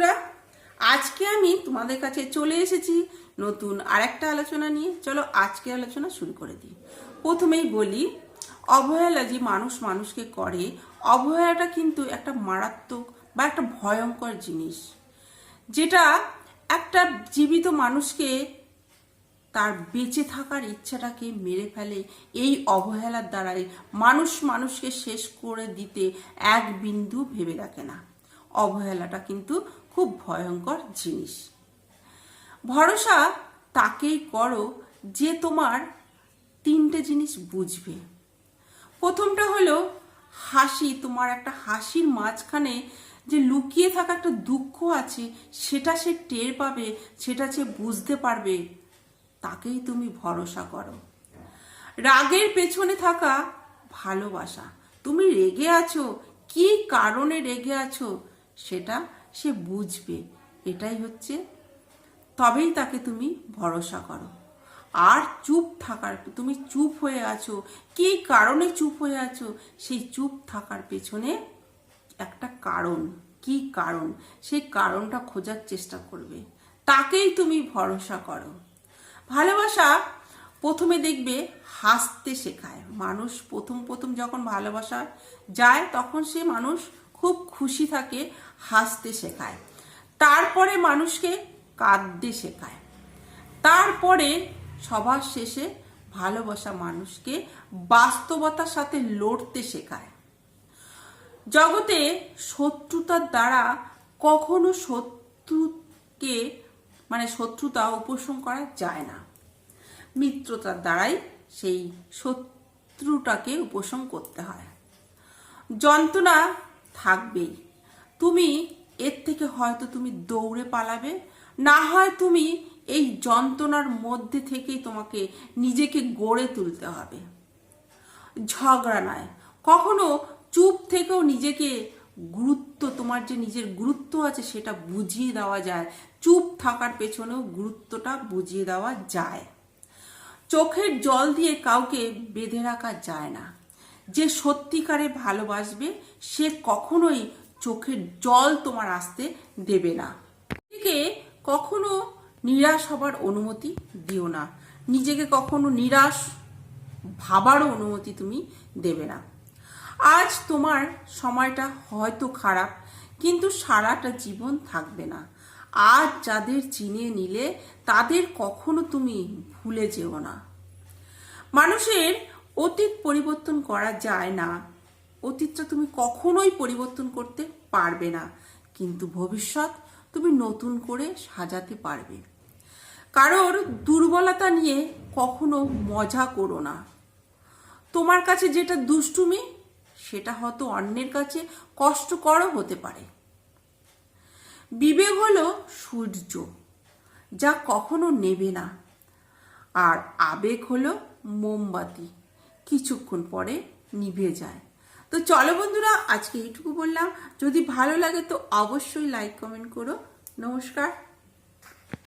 বন্ধুরা, আজকে আমি তোমাদের কাছে চলে এসেছি নতুন আরেকটা আলোচনা নিয়ে। চলো আজকে আলোচনা শুরু করে দিই। প্রথমেই বলি, অবহেলা যে মানুষ মানুষকে করে, অবহেলাটা কিন্তু একটা মারাত্মক বা একটা ভয়ঙ্কর জিনিস, যেটা একটা জীবিত মানুষকে তার বেঁচে থাকার ইচ্ছাটাকে মেরে ফেলে। এই অবহেলার দ্বারাই মানুষ মানুষকে শেষ করে দিতে এক বিন্দু ভেবে রাখে না। অবহেলাটা কিন্তু খুব ভয়ঙ্কর জিনিস। ভরসা তাকেই করো যে তোমার তিনটে জিনিস বুঝবে। প্রথমটা হলো হাসি, তোমার একটা হাসির মাঝখানে যে লুকিয়ে থাকা একটা দুঃখ আছে, সেটা সে টের পাবে, সেটা সে বুঝতে পারবে, তাকেই তুমি ভরসা করো। রাগের পেছনে থাকা ভালোবাসা। তুমি রেগে আছো? কি কারণে রেগে আছো? সেটা সে বুঝবে। এটাই হচ্ছে, তবেই তাকে তুমি ভরসা করো। আর চুপ থাকার, তুমি চুপ হয়ে আছো। কি কারণে চুপ হয়ে আছো? সেই চুপ থাকার পেছনে একটা কারণ। কি কারণ? সেই কারণটা খোঁজার চেষ্টা করবে। তাকেই তুমি ভরসা করো। ভালোবাসা প্রথমে দেখবে হাসতে শেখায়। মানুষ প্রথম প্রথম যখন ভালোবাসা যায়, তখন সে মানুষ খুব খুশি থাকে, হাসতে শেখায়। তারপরে মানুষকে কাঁদতে শেখায়। তারপরে সবার শেষে ভালোবাসা মানুষকে বাস্তবতার সাথে লড়তে শেখায়। জগতে শত্রুতার দ্বারা কখনো শত্রুকে মানে শত্রুতা উপশম করা যায় না। মিত্রতার দ্বারাই সেই শত্রুটাকে উপশম করতে হয়। যন্ত্রণা থাকবেই। তুমি এর থেকে হয়তো তুমি দৌড়ে পালাবে, না হয় তুমি এই যন্ত্রণার মধ্যে থেকেই তোমাকে নিজেকে গড়ে তুলতে হবে। ঝগড়া নয়। কখনো চুপ থেকেও নিজেকে গুরুত্ব, তোমার যে নিজের গুরুত্ব আছে সেটা বুঝিয়ে দেওয়া যায়। চুপ থাকার পেছনেও গুরুত্বটা বুঝিয়ে দেওয়া যায়। চোখের জল দিয়ে কাউকে বেঁধে রাখা যায় না। যে সত্যিকারে ভালোবাসবে, সে কখনোই চোখের জল তোমার আসতে দেবে না। নিজেকে কখনো নিরাশ হবার অনুমতি দিও না। নিজেকে কখনো নিরাশ ভাবারও অনুমতি তুমি দেবে না। আজ তোমার সময়টা হয়তো খারাপ, কিন্তু সারাটা জীবন থাকবে না। আজ যাদের চিনে নিলে, তাদের কখনো তুমি ভুলে যেও না। মানুষের অতীত পরিবর্তন করা যায় না। অতীতটা তুমি কখনোই পরিবর্তন করতে পারবে না। কিন্তু ভবিষ্যৎ তুমি নতুন করে সাজাতে পারবে। কারোর দুর্বলতা নিয়ে কখনো মজা করো না। তোমার কাছে যেটা দুষ্টুমি, সেটা হয়তো অন্যের কাছে কষ্টকরও হতে পারে। বিবেক হলো সূর্য, যা কখনো নেবে না। আর আবেগ হলো মোমবাতি। কিছুক্ষণ পরে নিভে যায়। তো চলো বন্ধুরা, আজকে এইটুকু বললাম। যদি ভালো লাগে তো অবশ্যই লাইক কমেন্ট করো। নমস্কার।